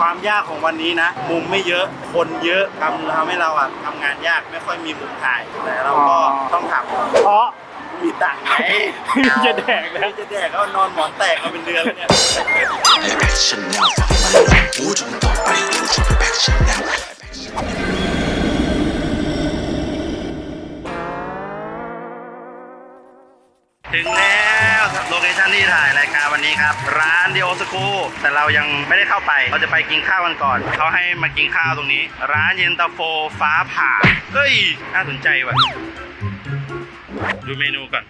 ความยากของวันนี้นะ มุมไม่เยอะคนเยอะทำทำให้เราอะทำงานยากไม่ค่อยมีมุมถ่ายแต่เราก็ต้องทำเพราะมีตังค์ไงจะแดกแล้วจะแดกก็นอนหมอนแตกมาเป็นเดือนแล้วเนี่ยไอแพชชั่นแนวฝังมันหลังหูจนต่อไปกูชอบไอแพชชั่นแนวถึงแล้ว โลเคชั่นที่ถ่ายรายการวันนี้ครับ ร้านเดิโอสกูแต่เรายังไม่ได้เข้าไป เราจะไปกินข้าวกันก่อน เขาให้มากินข้าวตรงนี้ ร้านเย็นตาโฟฟ้าผ่าเฮ้ย น่าสนใจว่ะ ดูเมนูก่อน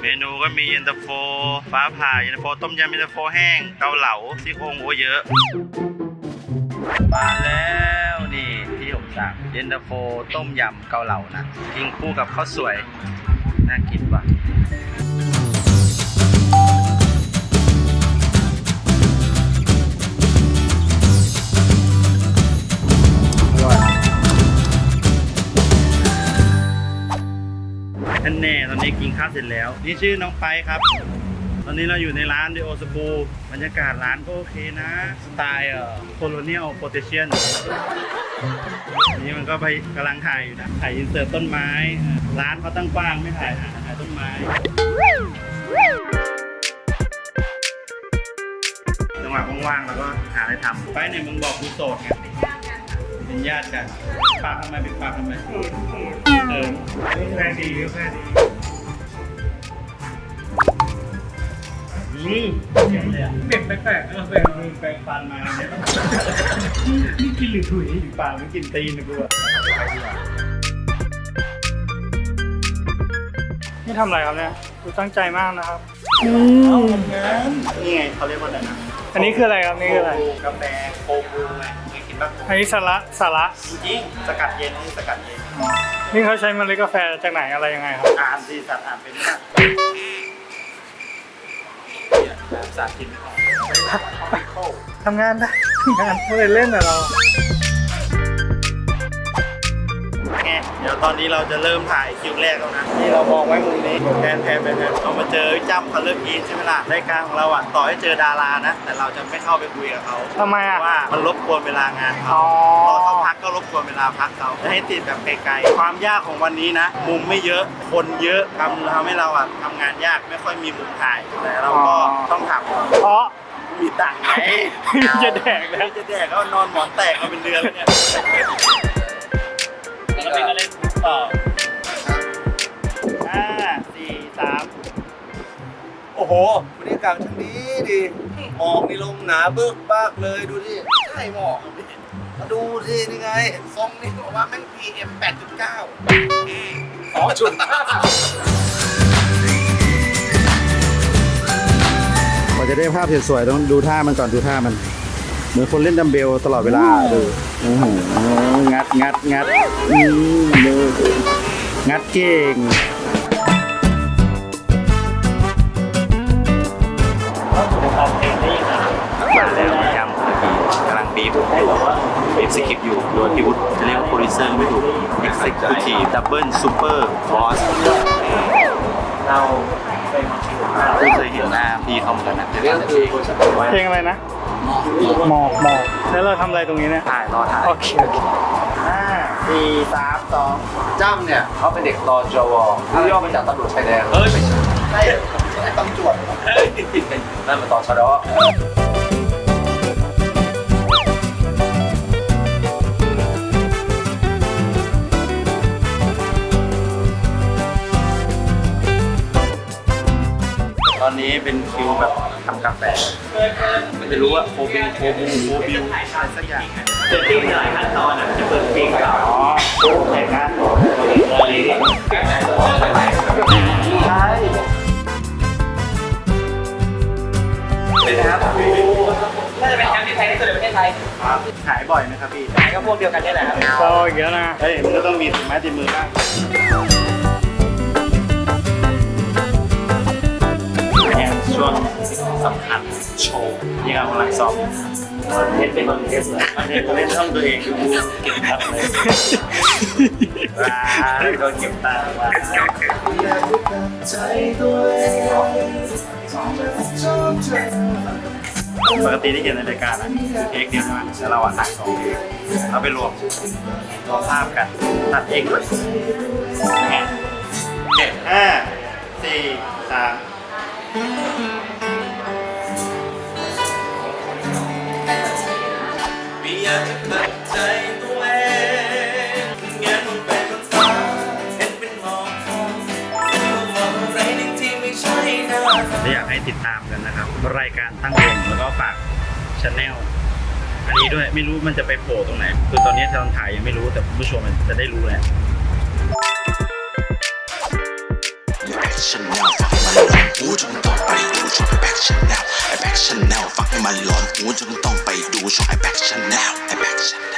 เมนูก็มีเย็นตาโฟ ฟ้าผ่าเย็นตาโฟ ต้มยำเย็นตาโฟแห้ง เกาเหลาซี่โครงโอ้เยอะ มาแล้วนี่ที่ผมสั่งเย็นตาโฟ ต้มยำเกาเหลานะกินคู่กับข้าวสวย น่ากินว่ะท่านแน่ตอนนี้กินข้าวเสร็จแล้ว นี่ชื่อน้องไปครับ ตอนนี้เราอยู่ในร้านดิโอสปูบรรยากาศร้านก็โอเคนะ สไตล์เอ่อโคโลเนียลโปรเทเชียน นี่มันก็ไปกำลังถ่ายอยู่นะถ่ายอินเสิร์ตต้นไม้ ร้านเขาตั้งกว้างไม่ถ่ายหาถ่ายต้นไม้ จังหวะว่างๆเราก็หาอะไรทำไปเนี่ยมึงบอกกูโสดไงเป็นญาติกันปากทำไมเป็นปากทำไมเออแฟนดีแฟนดี อืมเจ๋งเลยอะเด็กแปลกๆเออแปลกมึงแปรงฟันมาเนี่ยนี่กินหรือถุยอยู่ปากมันกินตีนนะกูอะนี่ทำอะไรครับเนี่ยดูตั้งใจมากนะครับนี่ไงเขาเรียกว่าอะไรนะอันนี้คืออะไรครับนี่คืออะไรโกาแฟโคบูไงเคยกินบ้างอันนี้สาระสาระจริงๆสกัดเย็นนี่สกัดเย็นนี่เขาใช้เมล็ดกาแฟจากไหนอะไรยังไงครับอ่านสิสัตว์อ่านเป็นมาก สาธิตทำงานได้ทำงานไม่ได้เล่นแต่เราไงเดี๋ยวตอนนี้เราจะเริ่มถ่ายคิวแรกแล้วนะที่เรามองไว้มุมนี้แทนแทนไปแทนเรามาเจอจ้ำคัลเลอร์พีชใช่ไหมล่ะรายการของเราอะต่อให้เจอดารานะ แต่เราจะไม่เข้าไปคุยกับเขาทำไมอะเพราะว่ามันรบกวนเวลางานเขา กก็รบกวนเวลาพักเขาจะให้ติดแบบไกลๆความยากของวันนี้นะ มุมไม่เยอะคนเยอะทำทำให้เราอะทำงานยากไม่ค่อยมีมุมถ่ายแต่เราก็ต้องทำเพราะมีตังค์ไงจะแดกแล้วจะแดกก็นอนหมอนแตกมาเป็นเดือนแล้วเนี่ยปกติก็เล่นต่อห้าสี่สามโอ้โหบรรยากาศช่างดีดีหมอกนี่ลงหนาเบิกบากเลยดูดิใช่หมอก มาดูสินี่ไงทรงนี่บอกว่าแม่ง PM 8.9อ๋อจุดกว่าจะได้ภาพสวยๆต้องดูท่ามันก่อนดูท่ามัน เหมือนคนเล่นดัมเบลตลอดเวลาดูโอ้โหงัดงัดงัดอืมดูงัดเก่งมาแล้วยำกำลังบีบบีบสคริ ปต์อยู่ โดยพี่วุฒิจะเรียกว่าโปรดิวเซอร์ไม่ถูก Executive Double Super Boss เราไม่เคยเห็นหน้าพี่เขาเหมือนกันนะแต่ว่าเพลงเพลงอะไรนะ หมอกหมอกแล้วเราทำอะไรตรงนี้เนี่ย ถ่ายรอถ่ายโอเคโอเคห้าสี่สามสองจ้ำเนี่ยเขาเป็นเด็กรอจวเขาย่อมาจากตำรวจชายแดนเอ้ยไม่ใช่ใช่ใช่ตำรวจเอ้ยนั่นมันต่อชะดอ อนนี้เป็นคิวแบบทำกาแฟไม่ได้รู้ว่าโคบิงโคบูโคบิวอะไรสักอย่างเจอที่หลายขั้นตอนอะจะเปิดเพลงก่อนอ๋อแต่งงานใช่เป็นะครับน่าจะเป็นแชมป์ที่ไทยที่สุดในประเทศไทยขายบ่อยไหมครับพี่ขายก็พวกเดียวกันนี่แหละครับเราอีกแล้วนะเฮ้ยมันก็ต้องมีถุงไม้ติดมือบ้าง ช่วงสำคัญโชว์นี่ครับกำลังซ้อมเทสเป็นคนเทสเลยอันนี้ผมเล่นช่องตัวเองดูเก็บตังค์เลยว้าวโดนเก็บตังค์ว้าปกติที่เห็นในรายการอะคือเทคเดียวใช่ไหมแต่เราอะถ่ายสองเทคเราไปรวมรวมภาพกันตัดเองด้วยเจ็ดห้าสี่สาม ไม่อยากจะขัดใจตัวเองงั้นมันเป็นคนฟ้าเห็นเป็นหมอกคงมองอะไรในที่ไม่ใช่หน้าและอยากให้ติดตามกันนะครับ รายการตั้งวงแล้วก็ฝากช anel อันนี้ด้วยไม่รู้มันจะไปโผล่ตรงไหน คือตอนนี้ตอนถ่ายยังไม่รู้แต่คุณผู้ชมมันจะได้รู้แหละแหลอนหูจนต้องไปดูช่องไอแบ็คชาแนลไอแบ็คชาแนลฟังให้มันหลอนหูจนต้องไปดูช่องไอแบ็คชาแนลไอแบ็คชาแนล